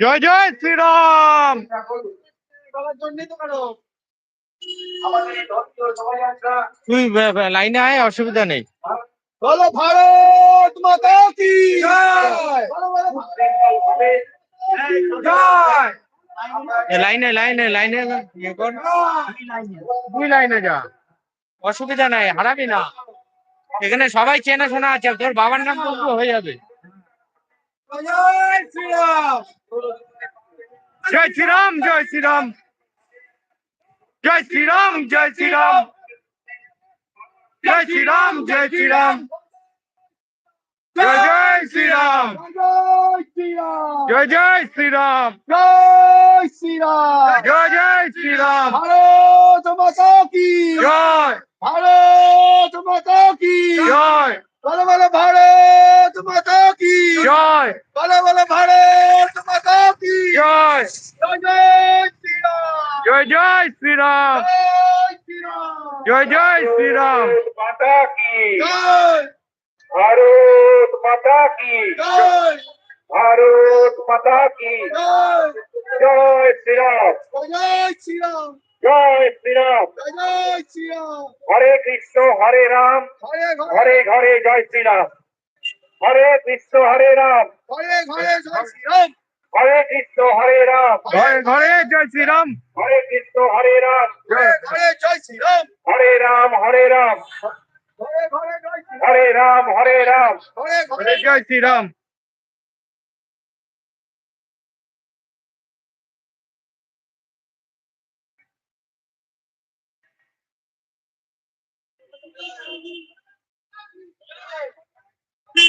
জয় জয় শ্রীরাম। এই ধর্মীয় শোভাযাত্রা তুই লাইনে আয় অসুবিধা নেই। বলো ভারত মাতা কি? লাইনে লাইনে লাইনে ইয়ে কর। দুই লাইনে যা। অসুবিধা নাই হারাবি না। এখানে সবাই চেনা শোনা আছে তোর বাবার নাম বলব হয়ে যাবে। জয় শ্রীরাম। জয় শ্রীরাম জয় শ্রীরাম। জয় শ্রীরাম জয় শ্রীরাম। জয় শ্রীরাম জয় শ্রীরাম। জয় জয় শ্রীরাম। জয় শ্রীরাম। জয় জয় শ্রীরাম। জয়। শ্রীরাম জয়। জয়। শ্রীরাম ভারত মাতা কি? জয়। ভারত মাতা কি জয় বলো বলো ভারত মাতা কি? জয়। বলো বলো ভারত মাতা কি জয় জয় জয় শ্রীরাম। জয় জয় জয় জয় শ্রীরাম। শ্রীরাম মাতা কি। ভারত মাতা কি। জয়। ভারত মাতা কি। জয়। শ্রীরাম। জয় শ্রীরাম। জয় শ্রীরাম। জয় শ্রীরাম। হরে কৃষ্ণ হরে রাম। ঘরে ঘরে জয় শ্রীরাম। হরে কৃষ্ণ হরে রাম। ঘরে ঘরে জয় শ্রীরাম। হরে কৃষ্ণ হরে রাম ঘরে ঘরে জয় শ্রীরাম হরে কৃষ্ণ হরে রাম ঘরে ঘরে জয় শ্রীরাম হরে রাম হরে রাম ঘরে ঘরে জয় শ্রীরাম হরে রাম হরে রাম ঘরে ঘরে ঘরে জয় শ্রীরাম এই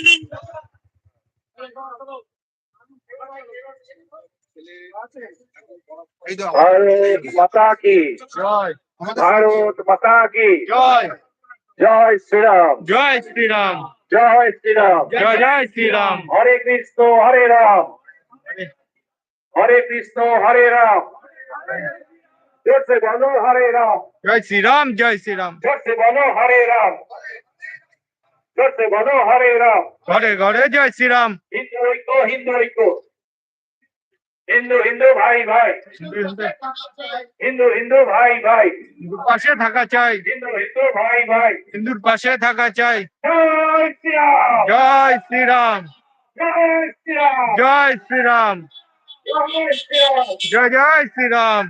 তো ভারত মাতা কি? ভারত মাতা কি? জয়। শ্রীরাম। জয় শ্রীরাম। জয় শ্রীরাম। জয় জয় শ্রীরাম। হরে কৃষ্ণ হরে রাম। হরে। কৃষ্ণ হরে রাম। জোর সে বলো হরে রাম। জয় শ্রীরাম জয় শ্রীরাম। জোর সে বলো হরে রাম। হরে ঘরে ঘরে জয় শ্রীরাম। হিন্দু ঐক্য হিন্দু ঐক্য। হিন্দু হিন্দু ভাই ভাই। হিন্দু হিন্দু। ভাই ভাই। পাশে থাকা চাই। হিন্দু হিন্দু ভাই ভাই। হিন্দুর পাশে থাকা চাই। জয় শ্রীরাম। জয় শ্রীরাম। জয় শ্রীরাম। জয় জয় শ্রীরাম।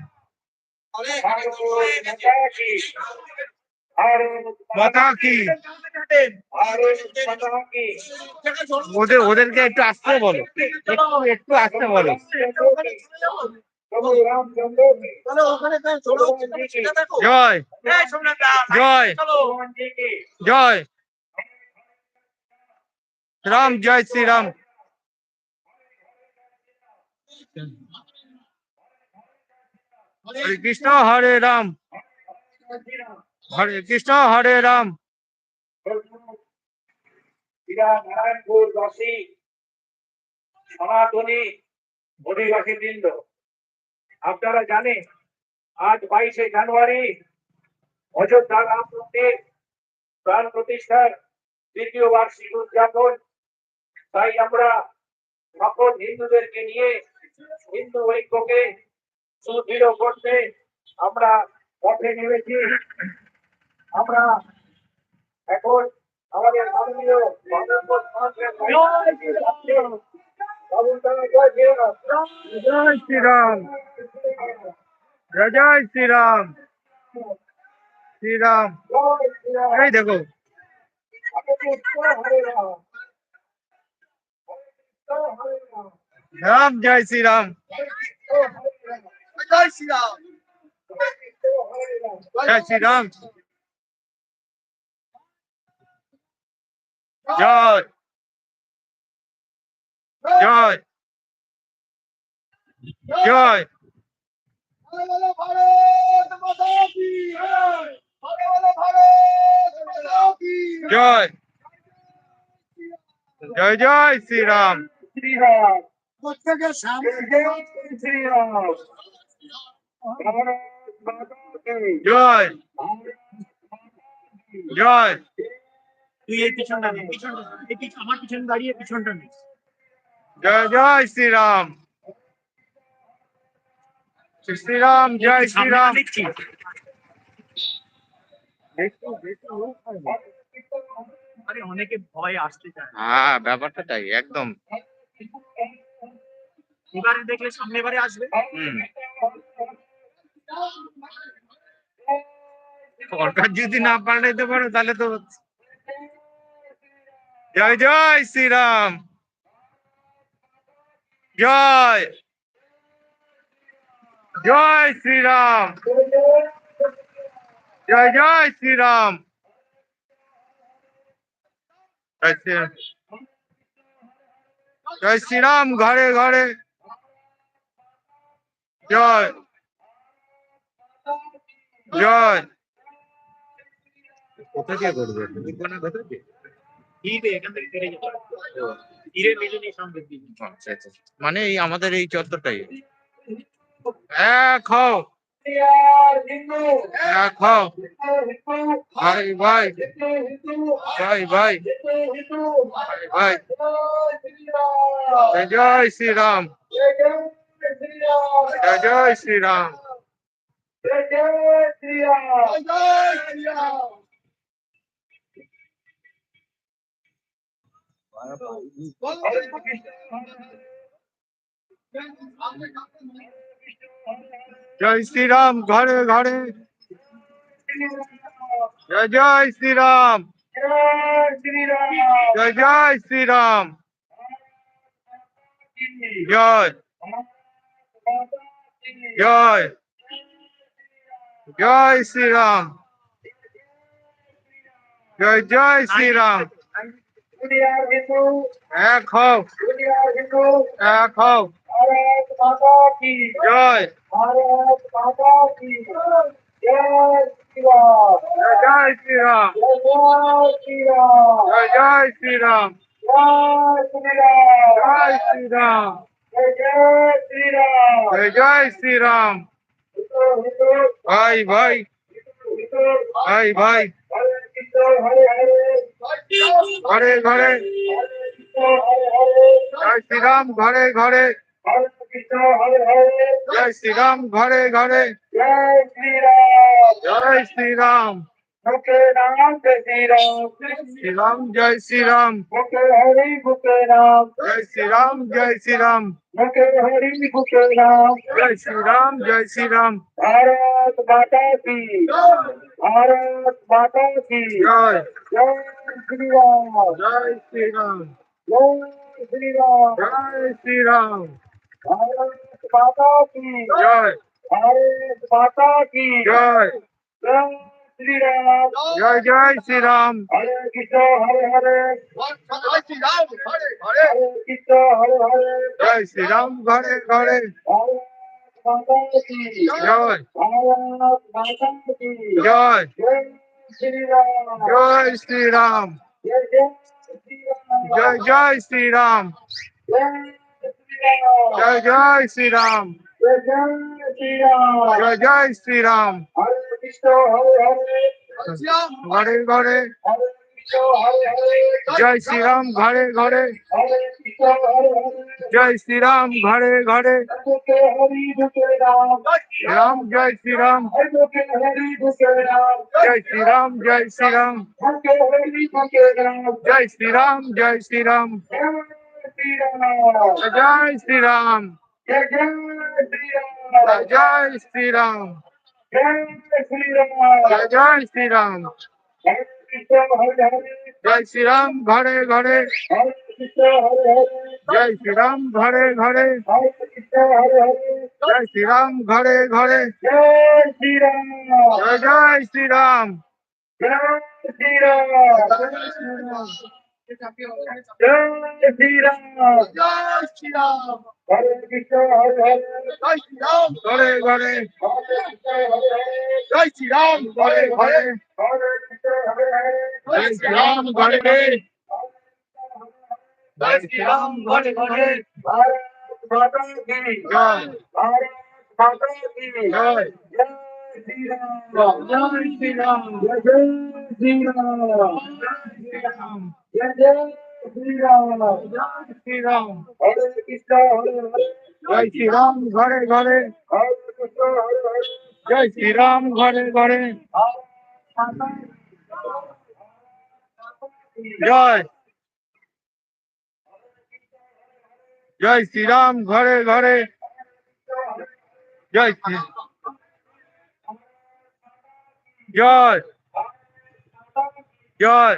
ওদের ওদেরকে একটু আসতে বলো। একটু আসতে বলো। জয়। জয়। জয়। রাম, জয় শ্রীরাম। হরে কৃষ্ণ, হরে রাম। হরে কৃষ্ণ, হরে রাম। সনাতনী অধিবাসী বৃন্দ আপনারা জানেন, আজ বাইশে জানুয়ারি অযোধ্যা রাম মন্দির প্রাণ প্রতিষ্ঠার দ্বিতীয় বার্ষিক উদযাপন। তাই আমরা সকল হিন্দুদেরকে নিয়ে, হিন্দু ঐক্যকে সুদৃঢ় করতে আমরা পথে নেমেছি। আমরা এখন আমাদের মাননীয় জয় শ্রীরাম। জয় জয় শ্রীরাম। শ্রীরাম। এই দেখো। রাম জয় শ্রীরাম। জয় শ্রীরাম। জয় শ্রীরাম। জয় জয় জয় জয় জয় জয় শ্রীরাম শ্রীরাম প্রত্যেকের সামনে শ্রীরাম জয় জয় তুই এই পিছনটা নে পিছনটা এই আমার পিছনে দাঁড়িয়ে পিছনটা নে। জয় জয় শ্রীরাম। শ্রীরাম জয় শ্রীরাম। আরে অনেকে ভয় আসতে চায় হ্যাঁ ব্যাপারটা তাই একদম। এবারে দেখলে সামনে এবারে আসবে। সরকার যদি না পাল্টাইতে পারো তাহলে তো জয় জয় শ্রীরাম জয় জয় শ্রীরাম জয় জয় শ্রীরাম জয় শ্রীরাম জয় শ্রীরাম ঘরে ঘরে জয় জয় কোথা দিয়ে করবে মানে এই আমাদের এই চত্বরটাই? এক হও। শ্রীরাম হিন্দু এক হও। হিন্দু ভাই ভাই। হিন্দু হিন্দু ভাই ভাই। হিন্দু হিন্দু ভাই ভাই। জয় শ্রীরাম। জয় জয় শ্রীরাম। জয় জয় শ্রীরাম জয় জয় শ্রীরাম। জয় শ্রীরাম, ঘরে ঘরে। জয় জয় শ্রীরাম। জয় জয় শ্রীরাম। জয়। জয়। জয় শ্রীরাম। জয় জয় শ্রীরাম। এক হও দুনিয়ার হিন্দু এক হও ভারত মাতা কি জয় ভারত মাতা কি জয় শ্রীরাম জয় জয় শ্রীরাম জয় শ্রীরাম জয় জয় শ্রীরাম জয় শ্রীরাম জয় শ্রীরাম জয় জয় শ্রীরাম জয় জয় শ্রীরাম হিন্দু হিন্দু ভাই ভাই হিন্দু ভাই ভাই হরে ঘরে। জয় শ্রীরাম ঘরে ঘরে। জয় শ্রীরাম ঘরে ঘরে। জয় শ্রীরাম জয় শ্রীরাম। मुखे राम जय श्री राम श्री राम जय श्री राम मुखे हरि मुखे राम जय श्री राम जय श्री राम मुखे हरि मुखे राम जय श्री राम जय श्री राम भारत माता की भारत माता की जय जय श्री राम जय श्री राम जय श्री राम जय श्री राम भारत माता की जय भारत माता की जय জয় জয় শ্রীরাম। হরে কৃষ্ণ হরে হরে। কৃষ্ণ হরে হরে। জয় শ্রীরাম ঘরে ঘরে। জয়। জয়। জয় শ্রীরাম। জয় জয় শ্রীরাম। জয় জয় শ্রীরাম। জয় জয় শ্রীরাম। ঘরে ঘরে। জয় শ্রীরাম ঘরে ঘরে। জয় শ্রীরাম ঘরে ঘরে। রাম, জয় শ্রীরাম। জয় শ্রীরাম জয় শ্রীরাম। জয় শ্রীরাম জয় শ্রীরাম। জয় শ্রীরাম। जय श्री राम जय श्री राम जय श्री राम जय श्री राम घरे घरे जय श्री राम घरे घरे जय श्री राम घरे घरे जय श्री राम जय जय श्री राम जय श्री राम জয় শ্রীরাম জয় শ্রীরাম হরে কৃষ্ণ হরে হরে জয় শ্রীরাম হরে হরে জয় শ্রীরাম হরে হরে হরে কৃষ্ণ হরে হরে জয় শ্রীরাম হরে হরে জয় শ্রীরাম হরে হরে ভারত মাতা কি জয় ভারত মাতা কি জয় জয় শ্রীরাম জয় শ্রীরাম জয় শ্রীরাম জয় শ্রীরাম জয়। শ্রীরাম ঘরে ঘরে জয় শ্রীরাম ঘরে ঘরে জয় জয় শ্রীরাম, ঘরে ঘরে। জয় শ্রী জয়। জয়।